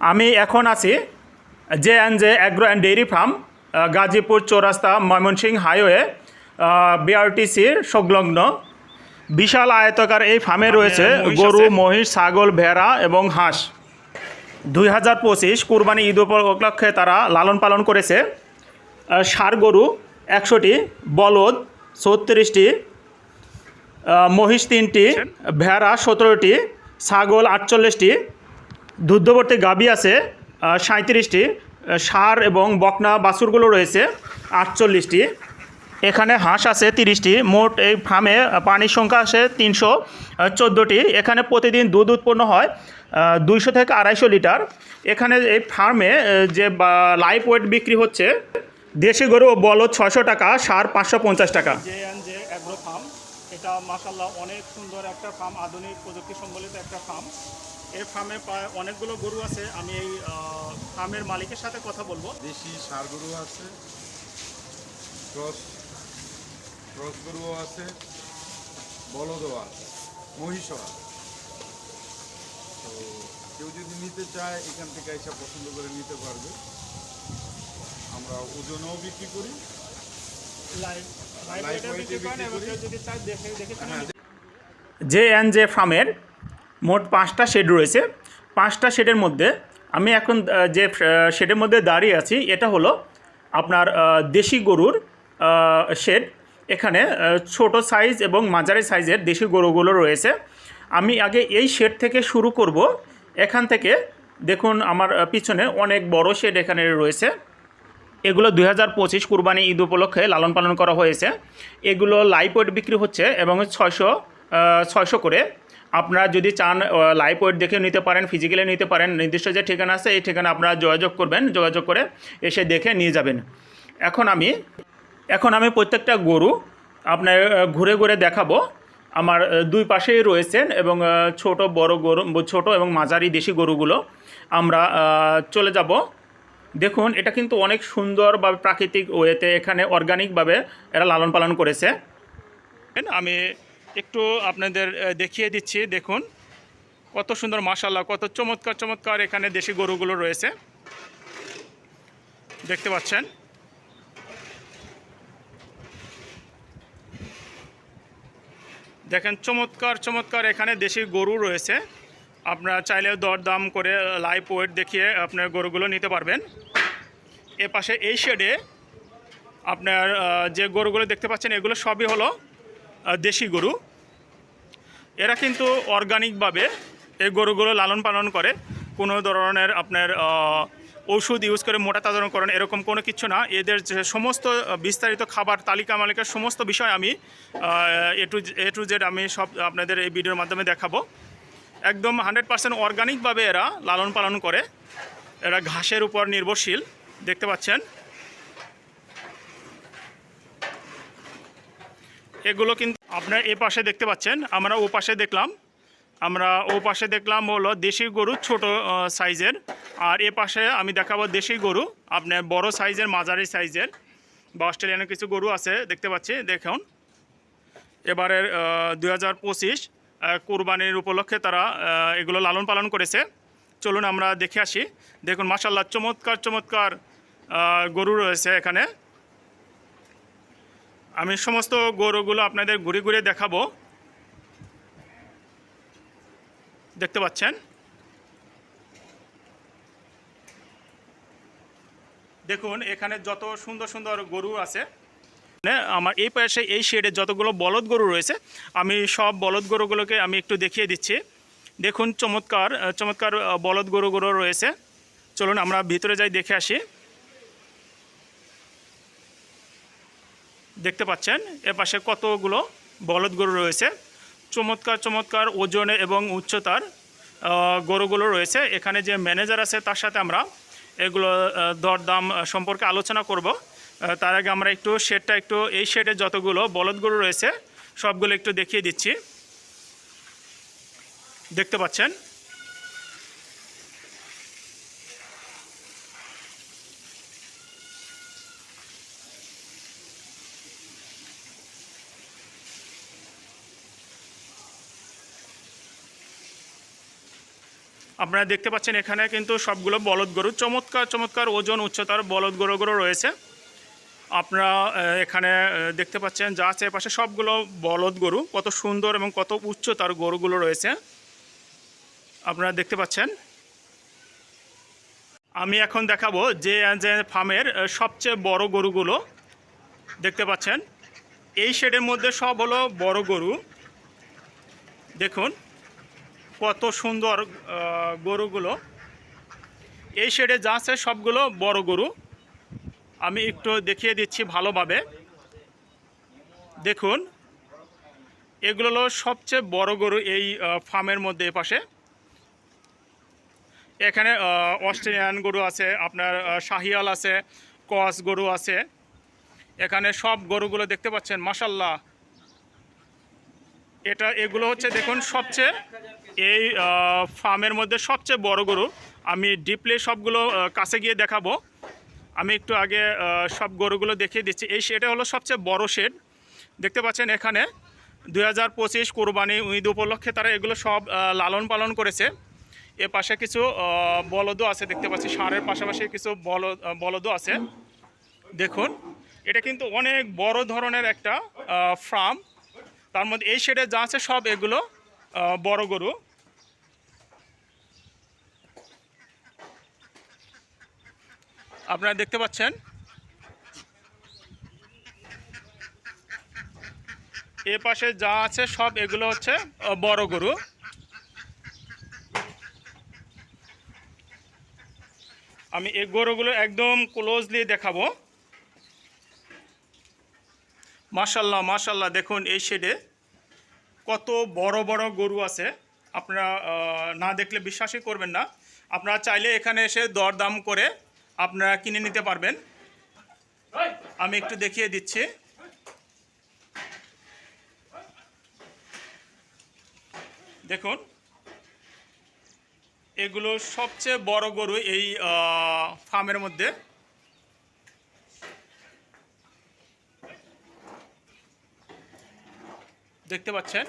আমি এখন আছি J and J agro and dairy farm Gazipur Chowrasta Mymensingh highway বিআরটিসির সংলগ্ন। বিশাল আয়তকার এই ফার্মে রয়েছে গরু মহিষ ছাগল ভেড়া এবং হাঁস। দুই হাজার পঁচিশ কুরবানি ঈদ উপলক্ষে তারা লালন পালন করেছে। ষাঁড় গরু একশোটি বলদ ছত্রিশটি মহিষ তিনটি ভেড়া সতেরোটি ছাগল আটচল্লিশটি দুগ্ধবর্তী গাবি আছে সাঁত্রিশটি সার এবং বকনা বাছুরগুলো রয়েছে, আটচল্লিশটি। এখানে হাঁস আছে তিরিশটি, মোট এই ফার্মে পানির সংখ্যা আছে তিনশো চোদ্দোটি। এখানে প্রতিদিন দুধ উৎপন্ন হয় দুইশো থেকে আড়াইশো লিটার। এখানে এই ফার্মে যে লাইভ ওয়েট বিক্রি হচ্ছে, দেশি গরু ও বলদ ছয়শো টাকা, সার পাঁচশো পঞ্চাশ টাকা। ফার্ম, এটা মাসাল্লাহ অনেক সুন্দর একটা ফার্ম, আধুনিক প্রযুক্তি সম্বলিত একটা ফার্ম। এই ফার্মে প্রায় অনেকগুলো গরু আছে আমি এই আহ, ফার্মের মালিকের সাথে কথা বলব। দেশি ষাঁড় গরু আছে ক্রস ক্রস গরুও আছে বলদও আছে মহিষও আছে। তো কেউ যদি নিতে চায় এখান থেকে এসে পছন্দ করে নিতে পারবে। আমরা ওজনও বিক্রি করি। করি। হ্যাঁ জে এন জে ফার্মের মোট পাঁচটা শেড রয়েছে। পাঁচটা শেডের মধ্যে আমি এখন যে শেডের মধ্যে দাঁড়িয়ে আছি, এটা হলো আপনার দেশি গরুর শেড। এখানে ছোট সাইজ এবং মাঝারি সাইজের দেশি গরুগুলো রয়েছে। আমি আগে এই শেড থেকে শুরু করব। এখান থেকে দেখুন আমার পিছনে অনেক বড় শেড এখানে রয়েছে। এগুলো দুই হাজার পঁচিশ কুরবানি ঈদ উপলক্ষে লালন পালন করা হয়েছে। এগুলো লাইভ ওয়েট বিক্রি হচ্ছে এবং ছয়শো ছয়শো করে। আপনারা যদি চান লাইভ ওয়েট দেখে নিতে পারেন ফিজিক্যালি নিতে পারেন, নির্দিষ্ট যে ঠিকানা আছে, এই ঠিকানা আপনারা যোগাযোগ করবেন, যোগাযোগ করে এসে দেখে নিয়ে যাবেন। এখন আমি এখন আমি প্রত্যেকটা গরু আপনার ঘুরে ঘুরে দেখাবো। আমার দুই পাশেই রয়েছেন এবং ছোট, বড় গরু, ছোট এবং মাঝারি দেশি গরুগুলো আমরা চলে যাব। দেখুন, এটা কিন্তু অনেক সুন্দরভাবে প্রাকৃতিক ওয়েতে এখানে অর্গানিকভাবে এরা লালন পালন করেছে। আমি একটু আপনাদের দেখিয়ে দিচ্ছি, দেখুন। কত সুন্দর মাশাল্লাহ কত চমৎকার চমৎকার এখানে দেশি গরুগুলো রয়েছে। দেখতে পাচ্ছেন? দেখেন, চমৎকার চমৎকার এখানে দেশি গরু রয়েছে। আপনারা চাইলে দরদাম করে লাইভ ওয়েট দেখিয়ে আপনার গরুগুলো নিতে পারবেন। এ পাশে এই শেডে আপনার যে গরুগুলো দেখতে পাচ্ছেন, এগুলো সবই হলো দেশি গরু। এরা কিন্তু অর্গানিকভাবে এই গরুগুলো লালন পালন করে। কোনো ধরনের আপনার ওষুধ ইউজ করে মোটা তাজাকরণ এরকম কোনো কিছু না। এদের যে সমস্ত বিস্তারিত খাবার, তালিকা মালিকের সমস্ত বিষয় আমি A to A to Z আমি সব আপনাদের এই ভিডিওর মাধ্যমে দেখাবো। একদম হান্ড্রেড পার্সেন্ট অর্গানিকভাবে এরা লালন পালন করে। এরা ঘাসের উপর নির্ভরশীল। দেখতে পাচ্ছেন? এগুলো কিন্তু আপনার এ পাশে দেখতে পাচ্ছেন, আমরা ও পাশে দেখলাম। আমরা ও পাশে দেখলাম হলো দেশি গরু ছোট সাইজের। আর এ পাশে আমি দেখাবো দেশি গরু, আপনার বড় সাইজের, মাঝারি সাইজের বা অস্ট্রেলিয়ানের কিছু গরু আছে, দেখতে পাচ্ছি, দেখুন। এবারের দুই হাজার পঁচিশ কোরবানির উপলক্ষে তারা এগুলো লালন পালন করেছে। চলুন আমরা দেখে আসি। দেখুন মাসাল্লাহ চমৎকার চমৎকার গরু রয়েছে এখানে। আমি সমস্ত গরুগুলো আপনাদের ঘুরে ঘুরে দেখাবো। দেখতে পাচ্ছেন? দেখুন, এখানে যত সুন্দর সুন্দর গরু আছে মানে আমার এই পাশে এই শেডে যতগুলো বলদ গরু রয়েছে, আমি সব বলদ গরুগুলোকে আমি একটু দেখিয়ে দিচ্ছি। দেখুন, চমৎকার চমৎকার বলদ গরুগুলো রয়েছে। চলুন, আমরা ভিতরে যাই, দেখে আসি। দেখতে পাচ্ছেন, এ পাশে কতগুলো বলদ গরু রয়েছে। চমৎকার চমৎকার ওজনে এবং উচ্চতার গরুগুলো রয়েছে। এখানে যে ম্যানেজার আছে, তার সাথে আমরা এগুলো দরদাম সম্পর্কে আলোচনা করব। তার আগে আমরা একটু শেডটা একটু, এই শেডে যতগুলো বলদ গরু রয়েছে, সবগুলো একটু দেখিয়ে দিচ্ছি। দেখতে পাচ্ছেন আপনারা দেখতে পাচ্ছেন এখানে কিন্তু সবগুলো বলদ গরু। চমৎকার চমৎকার ওজন, উচ্চতার বলদ গরুগুলো রয়েছে। আপনারা এখানে দেখতে পাচ্ছেন যা আছে পাশে সবগুলো বলদ গরু। কত সুন্দর এবং কত উচ্চতার গরুগুলো রয়েছে। আপনারা দেখতে পাচ্ছেন। আমি এখন দেখাবো যে ফার্মের সবচেয়ে বড় গরুগুলো। দেখতে পাচ্ছেন। এই শেডের মধ্যে সব হলো বড় গরু। দেখুন। কত সুন্দর গরুগুলো। এই শেডে যা আছে সবগুলো বড় গরু। আমি একটু দেখিয়ে দিচ্ছি ভালোভাবে। দেখুন, এগুলো হলো সবচেয়ে বড় গরু এই ফার্মের মধ্যে এপাশে এখানে অস্ট্রেলিয়ান গরু আছে, আপনার শাহিয়াল আছে, কস গরু আছে। এখানে সব গরুগুলো দেখতে পাচ্ছেন মাসাল্লাহ এটা, এগুলো হচ্ছে, দেখুন, সবচেয়ে এই ফার্মের মধ্যে সবচেয়ে বড় গরু। আমি ডিপলি সবগুলো কাছে গিয়ে দেখাবো। আমি একটু আগে সব গরুগুলো দেখিয়ে দিচ্ছি। এই শেডে হলো সবচেয়ে বড় শেড। দেখতে পাচ্ছেন এখানে দুই হাজার পঁচিশ কোরবানি ঈদ উপলক্ষে তারা এগুলো সব লালন পালন করেছে। এ পাশে কিছু বলদও আছে দেখতে পাচ্ছি। ষাঁড়ের পাশাপাশি কিছু আহ, বলদও আছে। দেখুন এটা কিন্তু অনেক বড় ধরনের একটা ফার্ম তার মধ্যে এই শেডে যা আছে সব এগুলো বড় গরু। আপনারা দেখতে পাচ্ছেন? এ পাশে যা আছে সব এগুলো হচ্ছে বড় গরু। আমি এই গরুগুলো একদম ক্লোজলি দেখাবো। মাশাল্লাহ মাশাল্লাহ দেখুন এই শেডে কত বড় বড় গরু আছে। আপনারা না দেখলে বিশ্বাসই করবেন না। আপনারা চাইলে এখানে এসে দরদাম করে আপনারা কিনে নিতে পারবেন। আমি একটু দেখিয়ে দিচ্ছি। দেখুন, এগুলো সবচেয়ে বড় গরু এই ফার্মের মধ্যে। দেখতে পাচ্ছেন?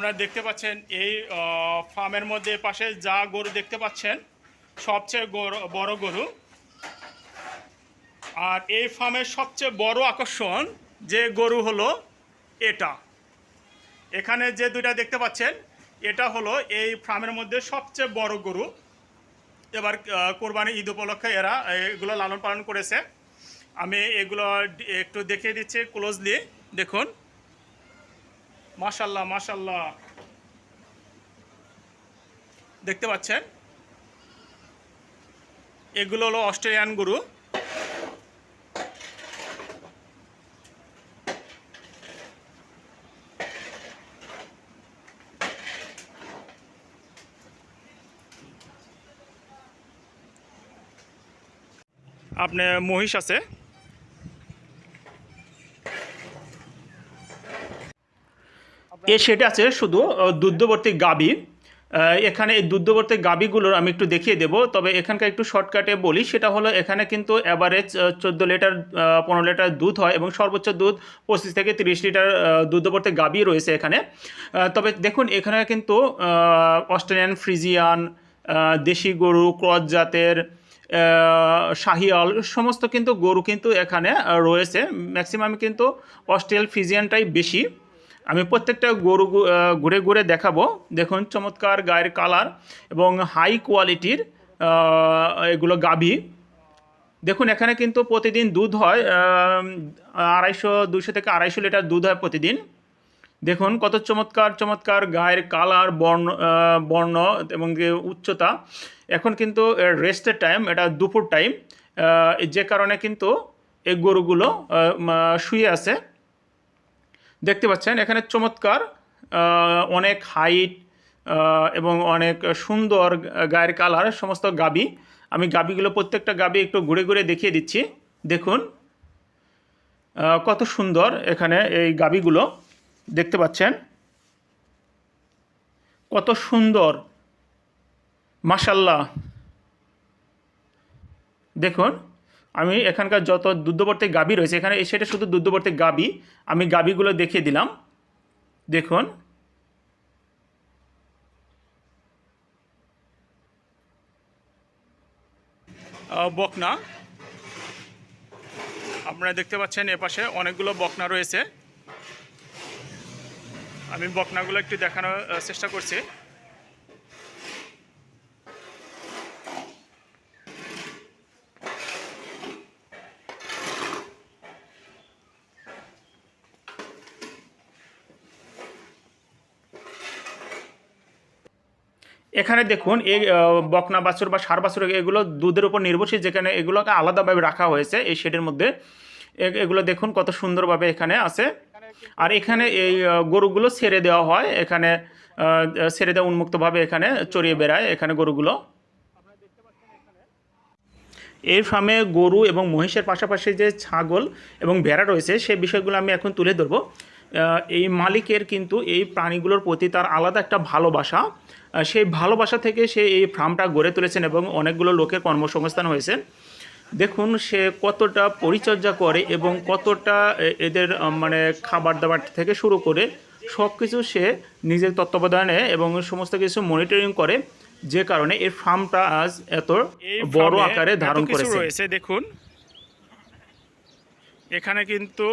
আপনারা দেখতে পাচ্ছেন এই ফার্মের মধ্যে পাশে যা গরু দেখতে পাচ্ছেন, সবচেয়ে বড় গরু। আর এই ফার্মের সবচেয়ে বড় আকর্ষণ যে গরু হলো এটা। এখানে যে দুইটা দেখতে পাচ্ছেন, এটা হলো এই ফার্মের মধ্যে সবচেয়ে বড় গরু। এবার কোরবানি ঈদ উপলক্ষে এরা এগুলো লালন পালন করেছে। আমি এগুলো একটু দেখিয়ে দিচ্ছি ক্লোজলি দেখুন। মাশাল্লাহ মাশাল্লাহ দেখতে পাচ্ছেন? এগুলো হলো অস্ট্রেলিয়ান গরু। আপনি মহিষ আছে। এ সেটা আছে শুধু দুগ্ধবর্তী গাবি। এখানে এই দুগ্ধবর্তী গাবিগুলোর আমি একটু দেখিয়ে দেবো, তবে এখানকার একটু শর্টকাটে বলি, সেটা হলো এখানে কিন্তু অ্যাভারেজ চোদ্দ লিটার পনেরো লিটার দুধ হয় এবং সর্বোচ্চ দুধ পঁচিশ থেকে তিরিশ লিটার দুগ্ধবর্তী গাবি রয়েছে এখানে। তবে দেখুন, এখানে কিন্তু অস্ট্রেলিয়ান ফ্রিজিয়ান দেশি গরু, ক্রস জাতের শাহিয়াল, সমস্ত কিন্তু গরু কিন্তু এখানে রয়েছে। ম্যাক্সিমাম কিন্তু অস্ট্রেলিয়ান ফিজিয়ানটাই বেশি। আমি প্রত্যেকটা গরু ঘুরে ঘুরে দেখাবো। দেখুন, চমৎকার গায়ের কালার এবং হাই কোয়ালিটির এগুলো গাভী। দেখুন, এখানে কিন্তু প্রতিদিন দুধ হয় আড়াইশো দুশো থেকে আড়াইশো লিটার দুধ হয় প্রতিদিন। দেখুন, কত চমৎকার চমৎকার গায়ের কালার বর্ণ বর্ণ এবং উচ্চতা। এখন কিন্তু রেস্টের টাইম এটা দুপুর টাইম যে কারণে কিন্তু এই গরুগুলো শুয়ে আছে। দেখতে পাচ্ছেন, এখানে চমৎকার অনেক হাইট এবং অনেক সুন্দর গায়ের কালার সমস্ত গাবি। আমি গাবিগুলো প্রত্যেকটা গাবি একটু ঘুরে ঘুরে দেখিয়ে দিচ্ছি। দেখুন কত সুন্দর এখানে এই গাবিগুলো দেখতে পাচ্ছেন। কত সুন্দর মাসাল্লাহ দেখুন আমি এখানকার যত দুধবর্তী গাবি রয়েছে, এখানে সেটা শুধু দুধবর্তী গাবি আমি গাবিগুলো দেখিয়ে দিলাম। দেখুন। বকনা। আপনারা দেখতে পাচ্ছেন এপাশে অনেকগুলো বকনা রয়েছে। আমি বকনাগুলো একটু দেখানোর চেষ্টা করছি। এখানে দেখুন, এই বকনা বাছুর বা সার বাছুর এগুলো দুধের উপর নির্ভরশীল, যেখানে এগুলোকে আলাদাভাবে রাখা হয়েছে এই শেডের মধ্যে। এগুলো দেখুন কত সুন্দরভাবে এখানে আছে। আর এখানে এই গরুগুলো ছেড়ে দেওয়া হয়, এখানে ছেড়ে দেওয়া উন্মুক্তভাবে এখানে চড়িয়ে বেড়ায় এখানে গরুগুলো। এই ফার্মে গরু এবং মহিষের পাশাপাশি যে ছাগল এবং ভেড়া রয়েছে, সেই বিষয়গুলো আমি এখন তুলে ধরবো। এই মালিকের কিন্তু এই প্রাণীগুলোর প্রতি তার আলাদা একটা ভালোবাসা। সেই ভালোবাসা থেকে সে এই ফার্মটা গড়ে তুলেছেন এবং অনেকগুলো লোকের কর্মসংস্থান হয়েছে। দেখুন সে কতটা পরিচর্যা করে এবং কতটা এদের মানে খাবার দাবার থেকে শুরু করে সব কিছু সে নিজের তত্ত্বাবধানে এবং সমস্ত কিছু মনিটরিং করে। যে কারণে এই ফার্মটা আজ এত বড় আকারে ধারণ করেছে। দেখুন। এখানে কিন্তু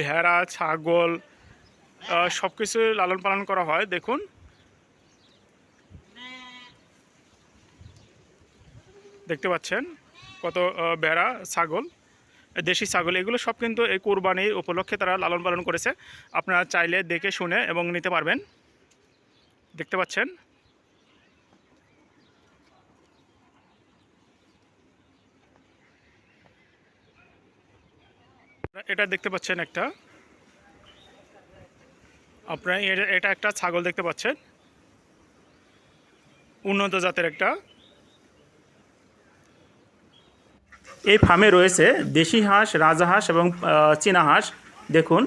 ভেড়া ছাগল সব কিছু লালন পালন করা হয় দেখুন। দেখতে পাচ্ছেন কত বেড়া, ছাগল, দেশি ছাগল, এগুলো সব কিন্তু এই কোরবানির উপলক্ষে তারা লালন পালন করেছে। আপনারা চাইলে দেখে শুনে এবং নিতে পারবেন। দেখতে পাচ্ছেন? এটা দেখতে পাচ্ছেন একটা। আপনারা এটা- একটা ছাগল দেখতে পাচ্ছেন। উন্নত জাতের একটা। এই ফার্মে রয়েছে দেশি হাঁস রাজহাঁস এবং চীনা হাঁস। দেখুন